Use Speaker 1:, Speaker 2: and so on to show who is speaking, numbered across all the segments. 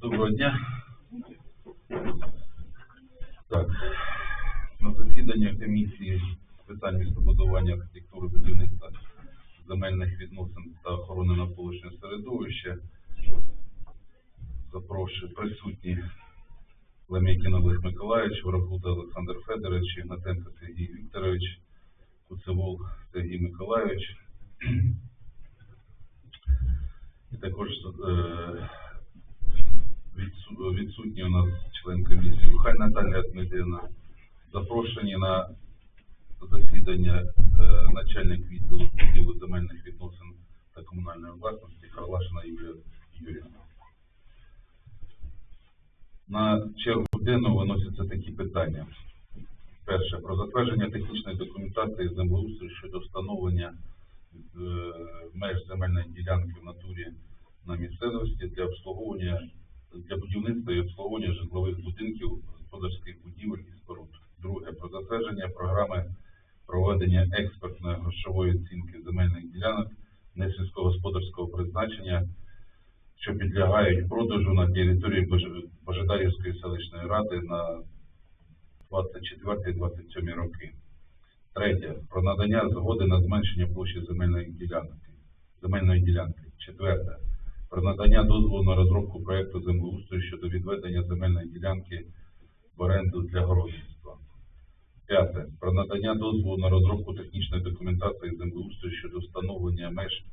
Speaker 1: Доброго дня. Так, на засідання комісії з питань містобудування, архітектури, будівництва, земельних відносин та охорони навколишнього середовища запрошую присутні Лемякін Олег Миколаївич, Ворохута Олександр Федорович, Ігнатенко Сергій Вікторович, Куцевол Сергій Миколаївич. І також е, відсу- у нас член комісії Хай Наталія Дмитрівна. Запрошені на засідання е, начальник відділу відділу земельних відносин та комунальної власності Харлашина Юлія Юріївна. На чергу денну виносяться такі питання. Перше, про затвердження технічної документації землеустрою щодо встановлення е, меж земельної ділянки в натурі на місцевості для обслуговування для будівництва і обслуговування житлових будинків, господарських будівель і споруд. Друге, про затвердження програми проведення експертної грошової оцінки земельних ділянок несільськогосподарського призначення, що підлягають продажу на території Бож- Божедарівської селищної ради на 24-27 роки. Третє. Про надання згоди на зменшення площі земельної ділянки. Земельної ділянки. Четверте. Про надання дозволу на розробку проекту землеустрою щодо відведення земельної ділянки в оренду для городництва. П'яте. Про надання дозволу на розробку технічної документації землеустрою щодо встановлення меж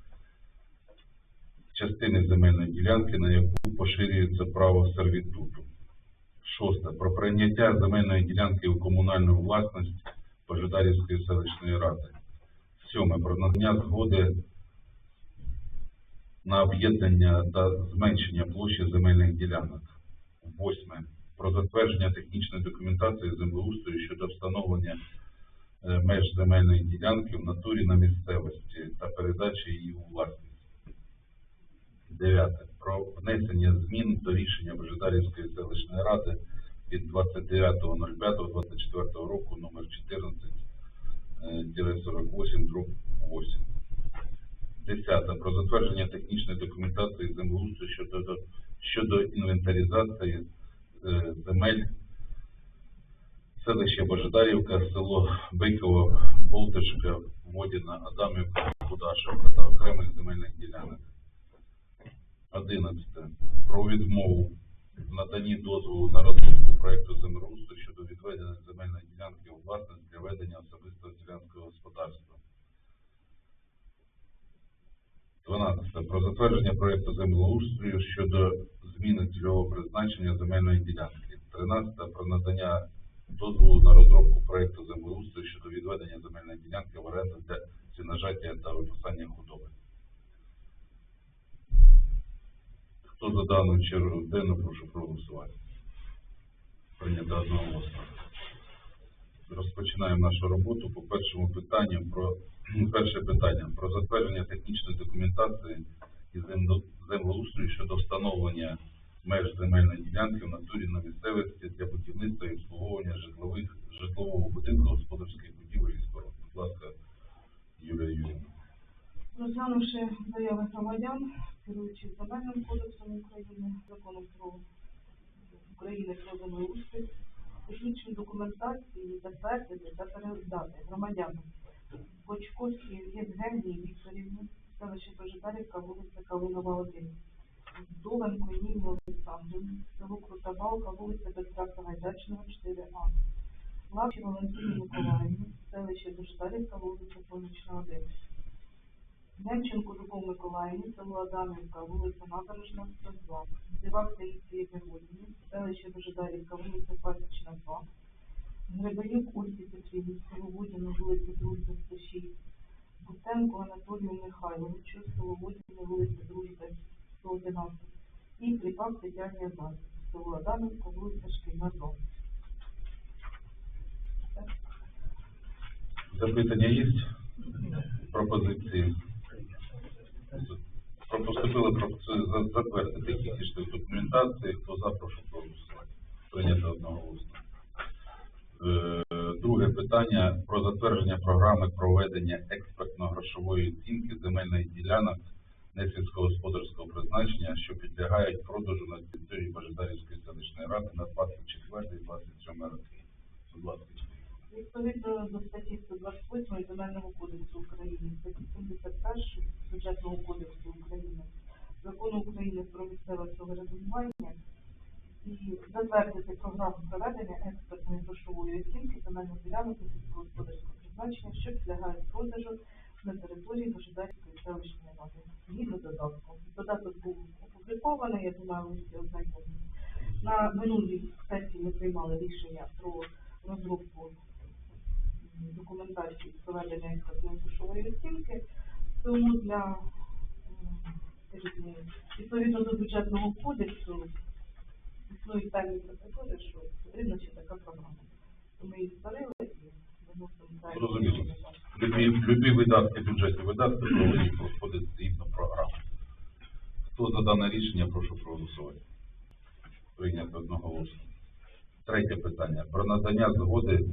Speaker 1: частини земельної ділянки, на яку поширюється право сервітуту. Шосте. Про прийняття земельної ділянки у комунальну власність Пожидарівської селищної ради. Сьоме. Про надання згоди на об'єднання та зменшення площі земельних ділянок. Восьме. Про затвердження технічної документації землеустрою щодо встановлення е, меж земельної ділянки в натурі на місцевості та передачі її у власність. Дев'яте. Про внесення змін до рішення Божедарівської селищної ради від 29.05.24 року номер 14 48 8. Десяте. Про затвердження технічної документації землеустрою щодо, щодо інвентаризації е, земель селище Божедарівка, село Биково, Болтишка, Водіна, Адамівка, Кудашівка та окремих земельних ділянок. Одинадцяте. Про відмову в наданні дозволу на розробку проекту землеустрою щодо відведення земельної ділянки у власність для ведення особистого селянського господарства. 12. Про затвердження проекту землеустрою щодо зміни цільового призначення земельної ділянки. 13. Про надання дозволу на розробку проекту землеустрою щодо відведення земельної ділянки в оренду для сіножаття та виписання худоби. Хто за дану чергу денну, прошу проголосувати. Прийнято одноголосно. Розпочинаємо нашу роботу по першому питанню про перше питання про затвердження технічної документації і землеустрою щодо встановлення меж земельної ділянки в натурі на місцевості для будівництва і обслуговування житлових житлового будинку господарських будівель і споруд. Будь ласка, Юлія Юрійовна.
Speaker 2: Розглянувши заяви громадян, керуючись Земельним кодексом України, законом про України про землеустрій, технічну документацію затвердити та передати громадянам Бочковській Євгенії Вікторівні, селище Пожитарівка, вулиця Калинова, 1, Довенко Ніні Олександрівні, село Крутабалка, вулиця Петра Сагайдачного, 4А, Лапі Валентині Миколаївні, селище Пожитарівка, вулиця Сонячна, 1, Демченко Любов Миколаївні, село Адамівка, вулиця Набережна, 102. Зівак Таїсії Григорівні, селище Божедарівка, вулиця Пасічна, 2. Гребенюк Ользі Петрівні, село Водіно, вулиця Дружби, 106. Бутенко Анатолію Михайловичу, село Водіно, вулиця Дружби, 111. І Кріпак Тетяні Азар, село Адамівка, вулиця Шкільна, 2.
Speaker 1: Запитання є? Пропозиції? Про поступили затвердити технічну документацію. Хто за, прошу проголосувати. Прийнято одноголосно. Е, Друге питання про затвердження програми проведення експертної техногрошової оцінки земельних ділянок несільськогосподарського призначення, що підлягають продажу на території Божедарівської селищної ради на 24-27 роки. Будь ласка,
Speaker 2: Відповідно до статті 128 Земельного кодексу України, статті 71 Бюджетного кодексу України, Закону України про місцеве самоврядування і затвердити програму проведення експертної грошової оцінки земельних ділянок сільськогосподарського призначення, що підлягають продажу на території Божедарської селищної ради. Згідно додатку. Додаток був опублікований, я думаю, ви всі ознайомлені. На минулій сесії ми приймали рішення про розробку документації проведення експертної грошової оцінки. Тому для мені, відповідно до бюджетного кодексу існують певні процедури, що потрібна ще така програма. Ми її створили і виносимо.
Speaker 1: Зрозуміло. Любі, любі видатки, бюджетні видатки повинні проходити згідно програми. Хто за дане рішення, прошу проголосувати. Прийнято одноголосно. Третє питання. Про надання згоди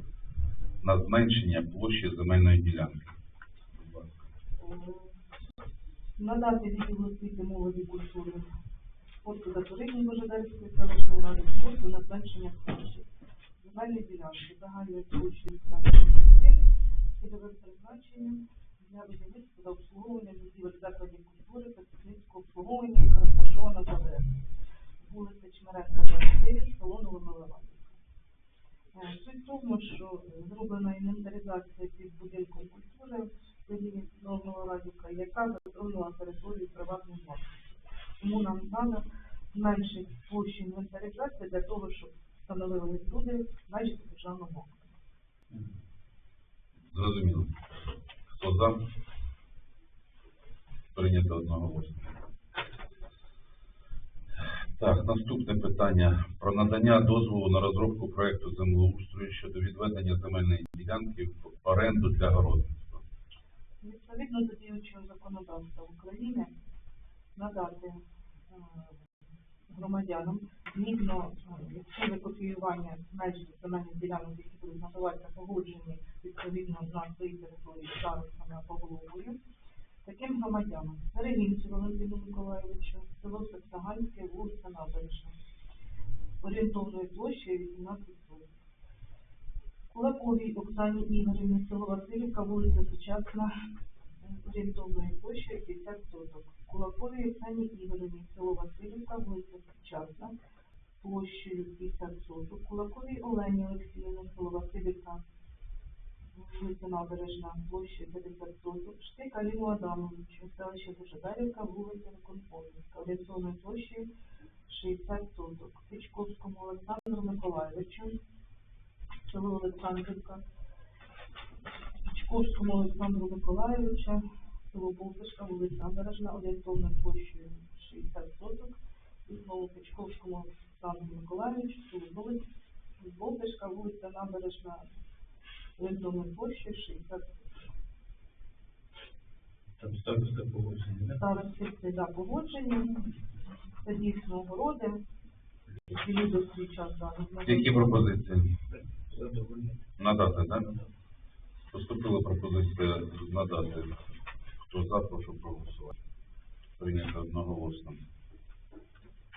Speaker 1: на зменшення площі земельної ділянки.
Speaker 2: Надати відділу освіти молоді культури спорту та туризму Божедарської селищної ради спорту на зменшення площі. Земельні ділянки загальною площею 15 цільовим призначенням для будівництва та обслуговування будівель закладів культури та технічного обслуговування, яка розташована за вулиця Чмеренка, 29, село Новомиловання. Е, Суть в тому, що зроблена інвентаризація під будинком культури в селі Новорадівка, яка затронула територію приватної власності. Тому нам треба зменшити площу інвентаризації для того, щоб встановили люди межі державного акту.
Speaker 1: Зрозуміло. Хто за? Прийнято одноголосно. Так, наступне питання про надання дозволу на розробку проекту землеустрою щодо відведення земельної ділянки в оренду для городництва.
Speaker 2: Відповідно до діючого законодавства України надати е, громадянам згідно е, копіювання меж земельних ділянок, які будуть надаватися погоджені відповідно на своїй території старостами або головою. Таким громадянам Перегінцю Валентину Миколаївичу, село Саксаганське, вулиця Набережна, орієнтовною площею 18 соток. Кулаковій Оксані Ігорівні, село Васильівка, вулиця Сучасна, орієнтовною площею 50 соток. Кулаковій Оксані Ігорівні, село Васильівка, вулиця Сучасна, площею 50 соток. Кулаковій Олені Олексіївні, село Васильівка, вулиця Набережна, площею 50 соток. Штик Аліну Адамовичу, селище Божедарівка, вулиця Конфорівська, орієнтовною площею 60 соток. Пічковському Олександру Миколаївичу, село Олександрівка, Чковському Олександру Миколаївича, село Болтишка, вулиця Набережна, орієнтовною площею 60 соток. І знову Печковському Олександру Миколаївичу, село Болт- Болтишка, вулиця Набережна, орієнтовною площею 60.
Speaker 3: Там староста погодження, да?
Speaker 2: Старості це за погодження, це дійсно огороди, які люди свій час зараз
Speaker 1: Які пропозиції? Надати, так? Поступила пропозиція надати. Хто за, прошу проголосувати. Прийнято одноголосно.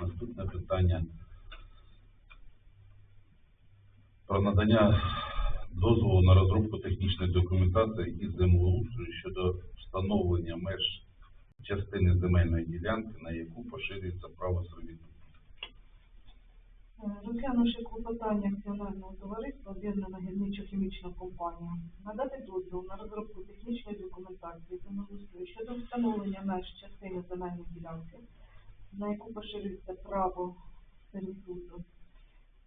Speaker 1: Наступне питання про надання дозволу на розробку технічної документації із землеустрою щодо встановлення меж частини земельної ділянки, на яку поширюється право сервітуту.
Speaker 2: Е, Розглянувши клопотання акціонерного товариства об'єднана гірничо-хімічна компанія, надати дозвіл на розробку технічної документації землеустрою щодо встановлення меж частини земельної ділянки, на яку поширюється право сервітуту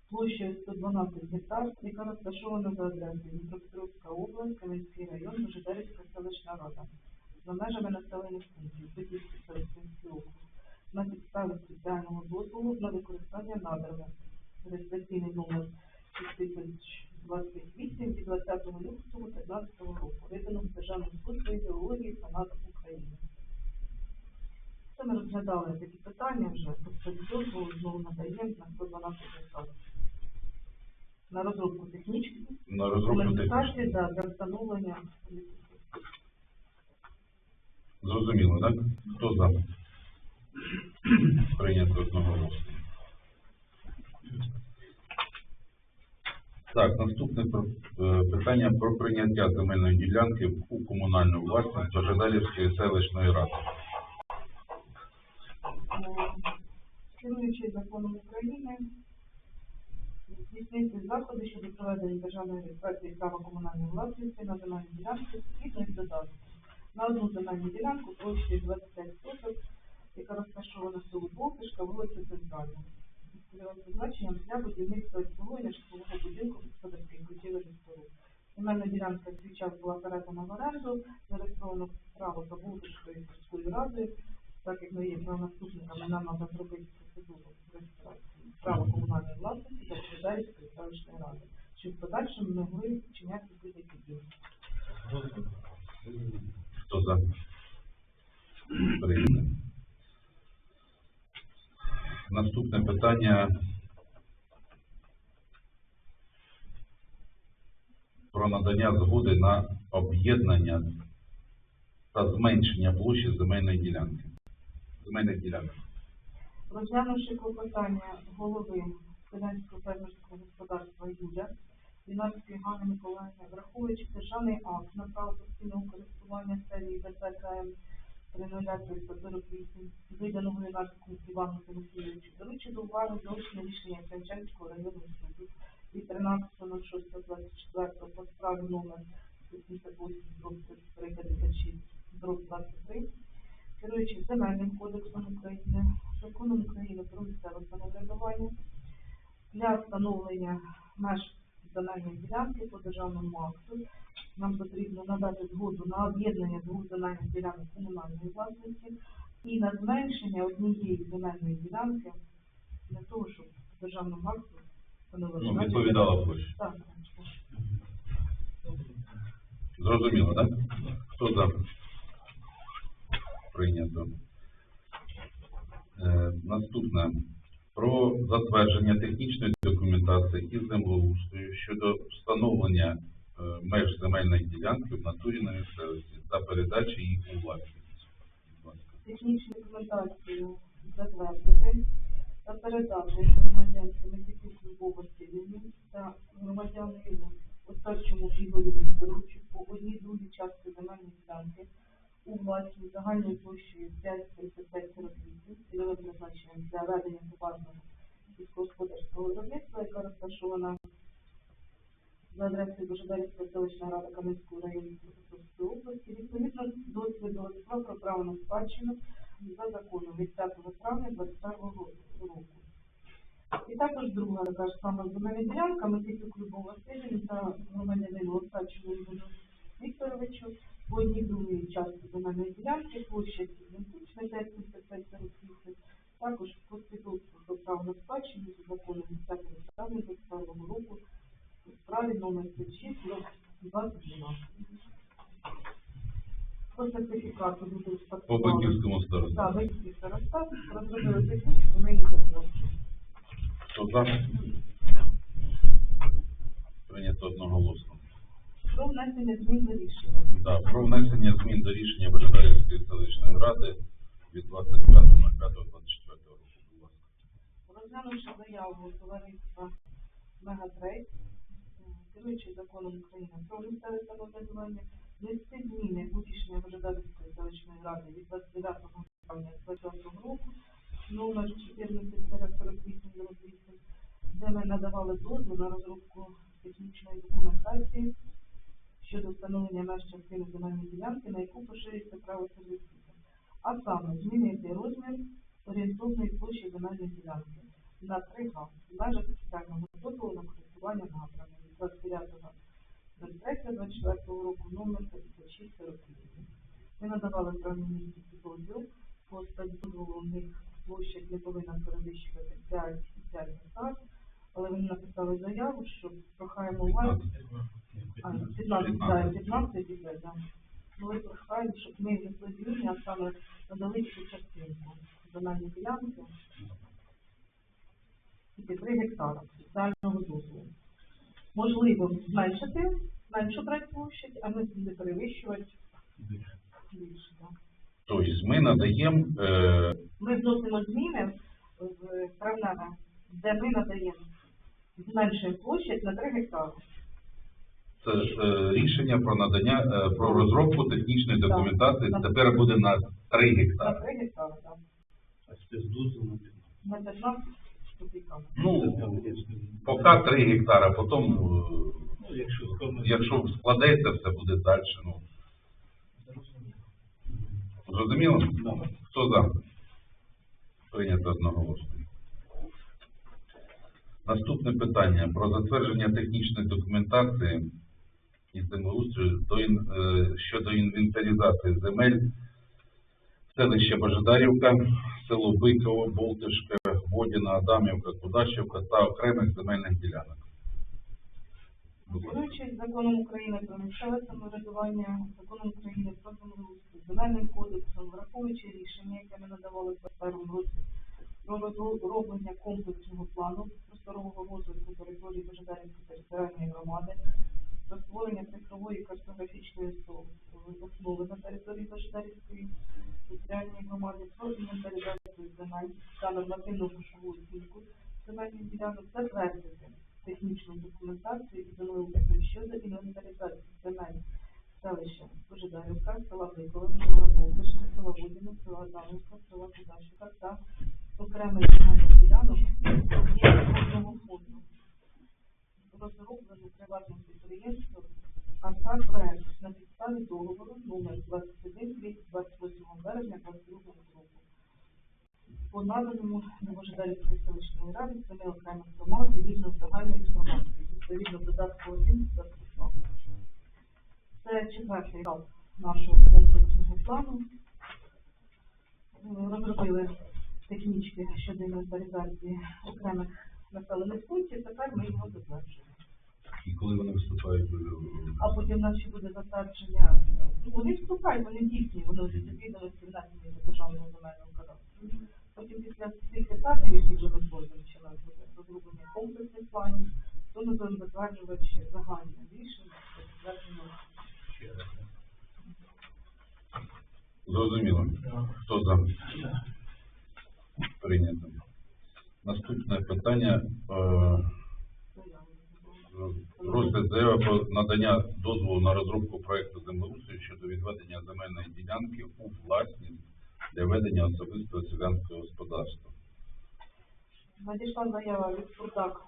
Speaker 2: площею 112 гектар, яка розташована за адресою Дніпропетровська область, Кам'янський район, Божедарівська селищна рада, за межами населених пунктів, Подільський Старостинський округ, на підставі спеціального дозволу на використання надрами. Реєстраційний номер 6028 від 20 лютого 2015 року, виданого Державною службою геології та надр України. Це ми розглядали такі питання вже, тобто дозволу знову надаємо на 112 гектар. На розробку технічної
Speaker 1: На розробку технічної.
Speaker 2: да, для встановлення
Speaker 1: Зрозуміло, так? Хто за? Прийнято одноголосно. Так, наступне е, питання про прийняття земельної ділянки у комунальну власність Божедарівської селищної ради.
Speaker 2: Керуючи законом України, здійснити заходи щодо проведення державної реєстрації права комунальної власності на земельні ділянки згідно із. На одну земельну ділянку площею 25 соток, яка розташована в селу Болтишка, вулиця Центральна. Призначенням для будівництва обслуговування житлового будинку господарських будівель і споруд. Земельна ділянка свій час була передана в оренду, зареєстровано право за Болтишкою сільською радою, так як ми є правонаступниками, нам треба зробити процедуру реєстрації права комунальної власності та Чердарівської селищної ради, щоб в подальшому могли вчиняти будь-які дії.
Speaker 1: Хто за? Прийнято. Наступне питання про надання згоди на об'єднання та зменшення площі земельної ділянки. Земельних ділянок.
Speaker 2: Розглянувши клопотання голови селянського фермерського господарства Юля, Вінарської Ганни Миколаївни, враховуючи державний акт на право постійного користування серії БТКМ 30348, виданого Вінарському Івану Тимофійовичу, беручи до уваги заочне рішення Кремчанського районного суду від 13.06.24 по справі номер 88 23 керуючись Земельним кодексом України, законом України про місцеве самоврядування, для встановлення меж земельної ділянки по державному акту нам потрібно надати згоду на об'єднання двох земельних ділянок комунальної власності і на зменшення однієї земельної ділянки для того, щоб державному акту встановити.
Speaker 1: Ну, відповідала площа.
Speaker 2: Так.
Speaker 1: Зрозуміло, так? Хто за? Прийнято. Е, наступне. Про затвердження технічної документації із землеустрою щодо встановлення е, меж земельної ділянки в натурі на місцевості та передачі їх у власність.
Speaker 2: Технічну документацію затвердити та передати громадянським інституту Бобості та громадянину Остачому Ігорю Вікторовичу по одній другій частці земельної ділянки у власність загальною площею 5,3548 цільовим призначенням для ведення товарного сільськогосподарського виробництва, яка розташована за адресою Божедарівська селищна рада Кам'янського району Дніпропетровської області, відповідно до свідоцтва про право на спадщину за законом від 5 травня 2022 року. І також друга така ж сама ділянка Микиту Любов Васильівні та громадянину Остачому Ігорю Вікторовичу по одній другій частці земельної ділянки, площа ідентична 5,5548, також по свідоцтву про право на спадщину за законом від 5 травня 2022 року у справі номер 36 2012. По сертифікату буде
Speaker 1: По
Speaker 2: успадкування.
Speaker 1: Баківському старосту.
Speaker 2: Так, батьківський старостат, розробили її затвердили.
Speaker 1: Хто за? Прийнято одноголосно.
Speaker 2: Про внесення змін до рішення.
Speaker 1: Да, про внесення змін до рішення Божедарівської селищної ради від 25.05.24 року. Будь ласка.
Speaker 2: Розглянувши заяву товариства Мегатрейд, керуючи законом України про місцеве самоврядування, внести зміни у рішення Божедарівської селищної ради від 29 травня 2020 року, номер 144808, де ми надавали дозвіл на розробку технічної документації щодо встановлення меж частини земельної ділянки, на яку поширюється право сервітуту. А саме змінити розмір орієнтовної площі земельної ділянки на 3 га в межах спеціального дозволу на користування надрами від 29.03.24 року номер 5648. Ми надавали правильні місці дозвіл по спецдозволу у них площа не повинна перевищувати 5 5 гектар, але вони написали заяву, що прохаємо вас
Speaker 1: 15.
Speaker 2: а, 15, да, 15 іде, да. Ми прохаємо, щоб ми внесли зміни, а саме надали цю частинку ділянки. Тільки 3 гектара спеціального дозволу. Можливо, зменшити, меншу брати площадь, а ми не перевищувати більше. Да.
Speaker 1: Тобто ми надаємо е,
Speaker 2: Ми вносимо зміни в правнаме, де ми надаємо зменшуємо площадь на 3 гектари.
Speaker 1: це, е, рішення про надання е, про розробку технічної
Speaker 2: Так.
Speaker 1: документації.
Speaker 2: Так.
Speaker 1: Тепер буде на 3
Speaker 2: На
Speaker 1: гектари.
Speaker 2: 3 гектари, так.
Speaker 3: А спецдозвіл на 15.
Speaker 2: На 15 з копійками.
Speaker 1: Ну, поки 3 гектари, потім, е,
Speaker 3: Ну, якщо складно.
Speaker 1: якщо складеться, все буде далі. Ну, зрозуміло?
Speaker 3: Да.
Speaker 1: Хто за? Прийнято одноголосно. Наступне питання про затвердження технічної документації із землеустрою е, щодо інвентаризації земель селища Божедарівка, село Биково, Болтишка, Водіна, Адамівка, Кудашівка та окремих земельних ділянок.
Speaker 2: Керуючись законом України про місцеве самоврядування, законом України про землеустрій, земельним кодексом, враховуючи рішення, яке ми надавали в першому році про розроблення комплексного плану просторового розвитку території Божедарівської територіальної громади, та створення цифрової картографічної основи на території Божедарівської територіальної громади, про інвентаризацію земель та нормативну грошову оцінку земельних ділянок, затвердити технічну документацію і землеустрою щодо інвентаризації земель селища Божедарівка, села Бикове, села Болтишка, села Водіна, села Адамівка, села Кудашівка та окремих земельних ділянок одного фонду. Розроблено приватним підприємством АСА проект на підставі договору номер 21 від 28 березня 2022 року по наданому Новожидарівської селищної ради семи окремих громад згідно з загальною інформацією, відповідно додатку 1 до статуту. Це четвертий етап нашого комплексного плану. Розробили технічки щодо інвентаризації окремих населених пунктів, тепер ми його затверджуємо.
Speaker 1: І коли вони виступають, е,
Speaker 2: А потім ще буде затвердження. Ну, Вони вступають, вони дійсні, вони вже внесені до державного земельного кадастру. Потім після цих етапів, які вже нас буде розроблення комплексних планів, то ми будемо затверджувати ще загальне рішення затвердження.
Speaker 1: Зрозуміло. Хто за? Прийнято. Наступне питання. Е, Розгляд заяви про надання дозволу на розробку проекту землеустрою щодо відведення земельної ділянки у власність для ведення особистого селянського господарства.
Speaker 2: Надійшла заява від Спартак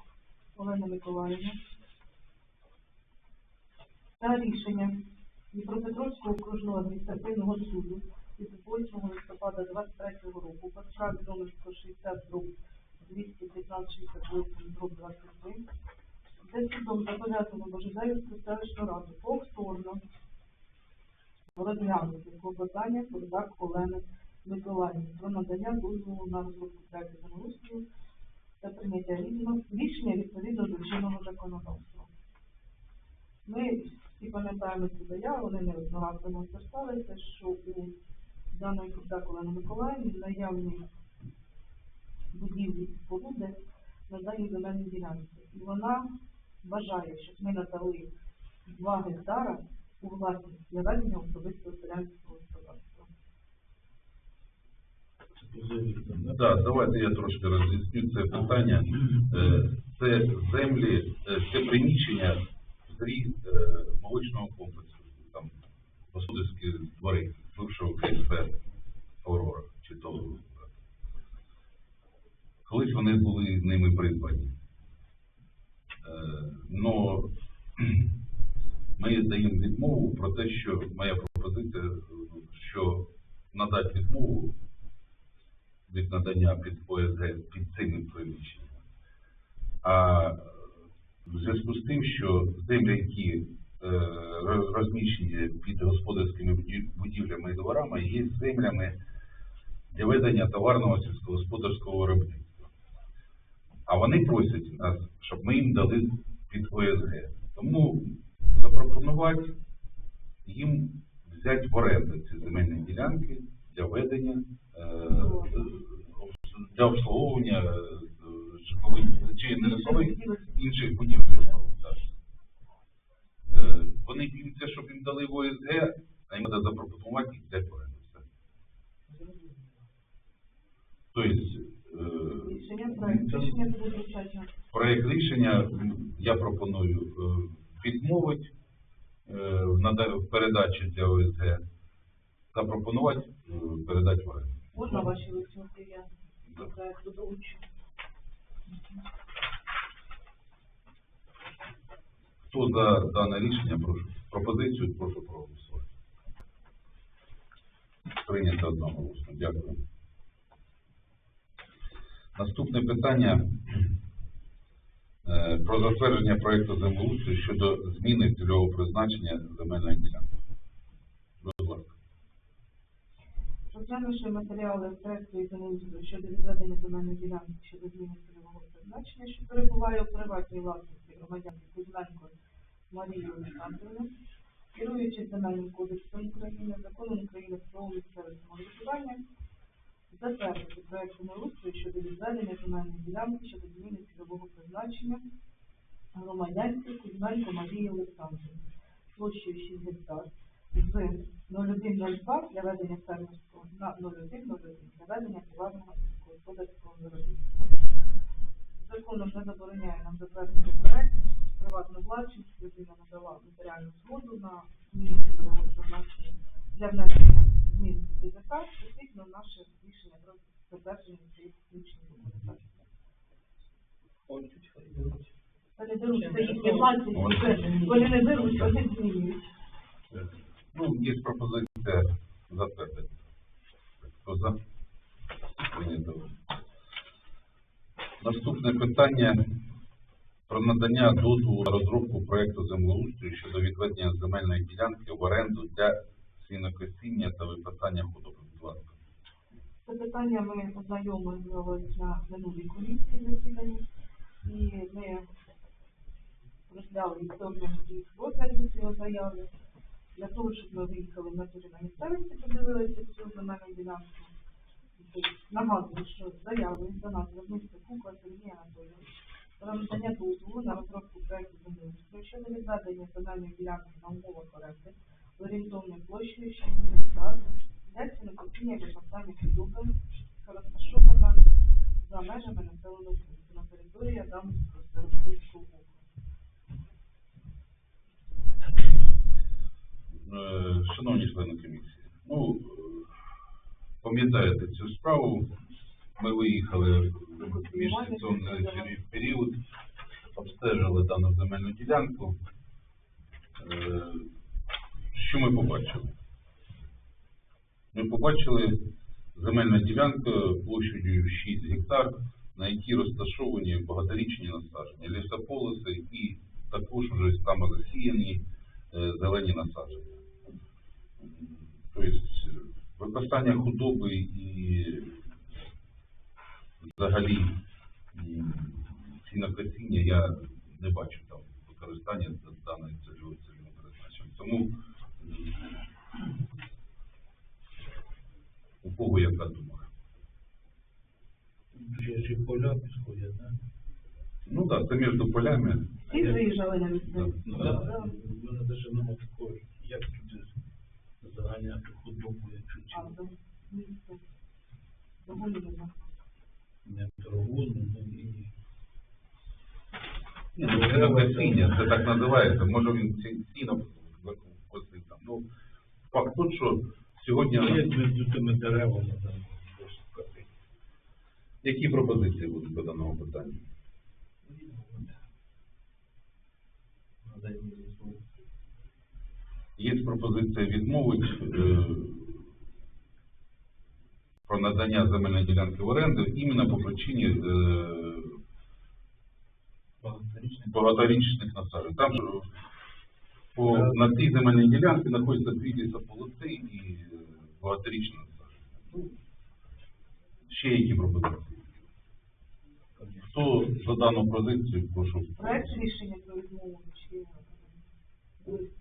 Speaker 2: Олени Миколаївни. Та рішення Дніпропетровського окружного адміністративного суду від 8 листопада 23 року по справі номер 160 дроб 215 дроб 23 де судом зобов'язано Божедарівську селищну раду повторно розглянути клопотання Спартак Олени Миколаївни про надання дозволу на розробку проекту землеустрою та прийняття рішення- відповідно до чинного законодавства. Ми всі пам'ятаємо цю заяву, вони неодноразово зверталися, що у даної Курдак Олени Миколаївні наявні будівлі споруди на даній земельній ділянці. І вона вважає, щоб ми надали 2 гектара у власність для ведення особистого селянського
Speaker 3: Да?
Speaker 1: Так, давайте я трошки роз'ясню це питання. Е, Це землі, е, це приміщення зрі е, молочного комплексу, там господарські двори бившого КСП Аврора чи того. Колись вони були ними придбані. Но ми даємо відмову про те, що моя пропозиція, що надати відмову від надання під ОСГ під цими приміщеннями. А в зв'язку з тим, що землі, які е, розміщені під господарськими будівлями і дворами, є землями для ведення товарного сільськогосподарського виробництва. А вони просять нас, щоб ми їм дали під ОСГ. Тому запропонувати їм взяти в оренду ці земельні ділянки для ведення е, для обслуговування е, чи не житлових інших будівель. Вони їм це, щоб їм дали в ОСГ, а їм треба запропонувати їх взяти в оренду. Тобто, е,
Speaker 2: Рішення, проект рішення
Speaker 1: я пропоную відмовити в передачі для ОСГ та пропонувати е, передати в оренду.
Speaker 2: Можна ваші висновки, я до проекту долучу.
Speaker 1: Хто за дане рішення, прошу пропозицію, прошу проголосувати. Прийнято одноголосно. Дякую. Наступне питання е, про затвердження проекту землеустрою щодо зміни цільового призначення земельної ділянки. Будь ласка.
Speaker 2: Розглянувши матеріали проекту і землеустрою щодо відведення земельної ділянки щодо зміни цільового призначення, що перебуває у приватній власності громадянки Кузьменко Марії Олександрівни, керуючи земельним кодексом України, законом України про місцеве самоврядування, затвердити проект землеустрою щодо відведення земельної ділянки щодо зміни цільового призначення громадянці Кузьменко Марії Олександрівни. Площею 6 гектар з 0102 для ведення фермерського на 0101 для ведення приватного сільськогосподарського виробництва. Законом не забороняє нам затвердити проект приватну власність, людина надала нотаріальну згоду на зміну цільового призначення для внесення змін до ДЗК, відповідно наше рішення про затвердження цієї технічної документації. Вони не беруть, вони змінюють.
Speaker 1: Ну, є пропозиція затвердити. Хто за? Наступне питання про надання дозволу на розробку проекту землеустрою щодо відведення земельної ділянки в оренду для свінокосіння та випасання худоби.
Speaker 2: Це питання ми ознайомилися на минулій комісії засіданні, і ми розгляли відповідні розгляду цієї заяви, для того, щоб ми виїхали в натурі на місцевості, подивилися цю земельну ділянку. Нагадую, що заяви до нас звернувся Кукла Сергій Анатолійович про надання дозволу на розробку проекту землеустрою щодо відведення земельної ділянки на умовах оренди орієнтовною площею 6 гектар для сінокосіння і випасання худоби, що розташована за межами населеного пункту на території Адамського Старостинського округу.
Speaker 1: Е, Шановні члени комісії, ну, е, пам'ятаєте цю справу. Ми виїхали в міжсезонний період, обстежили дану земельну ділянку. Е, Що ми побачили? Ми побачили земельну ділянку площадю 6 гектар, на якій розташовані багаторічні насадження, лісополоси і також вже самозасіяні е, зелені насадження. Випасання худоби і взагалі м, сінокосіння я не бачу там використання даної цільової цільового призначення. Тому у кого яка думка?
Speaker 3: Ще поля підходять, да?
Speaker 1: Ну так, це між полями.
Speaker 2: Всі виїжджали на.
Speaker 3: Ну, да. У мене навіть нема такого, заганяти худобу, якщо
Speaker 2: нема.
Speaker 3: не торгуну, ну і
Speaker 1: ну, це так називається. Може він сіно косить там. Ну, факт тут, що сьогодні...
Speaker 3: Між тими деревами там.
Speaker 1: Які пропозиції будуть по даному питанню?
Speaker 3: Надо їм дозволити.
Speaker 1: Є пропозиція відмовити е, про надання земельної ділянки в оренду іменно по причині е, багаторічних насаджень. Там же по, на цій земельній ділянці знаходяться дві лісополоси і багаторічні насадження. Ну, ще які пропозиції? Хто за дану позицію, прошу.
Speaker 2: Проект рішення про відмову чи лист?
Speaker 3: Та не стримує.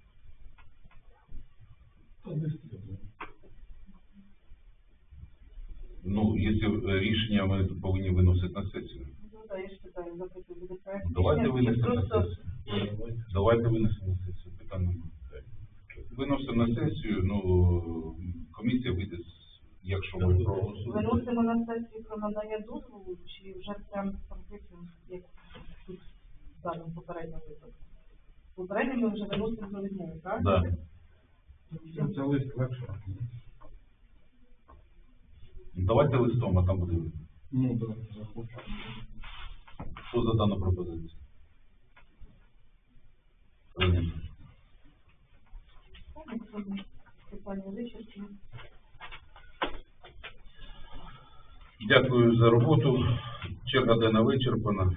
Speaker 1: Ну, якщо е, рішення ми повинні виносити на сесію.
Speaker 2: Ну, так, я ж питаю, запитую, буде проект
Speaker 1: Давайте винесемо на
Speaker 2: просто
Speaker 1: сесію.
Speaker 3: Давайте.
Speaker 1: Винесемо на сесію. Питання немає. Виносимо на сесію, ну, комісія вийде з якщо ми проголосуємо.
Speaker 2: Виносимо на сесію про надання дозволу, чи вже прям прописано, як тут в даному попередньому випадку? Попередньо ми вже виносимо про відмову, так?
Speaker 1: Да.
Speaker 4: Це лист легше.
Speaker 1: Давайте листом, а там буде видно.
Speaker 4: Ну, так, захочу.
Speaker 1: Що за дану пропозицію? Прийнято. Дякую за роботу. Черга денна вичерпана.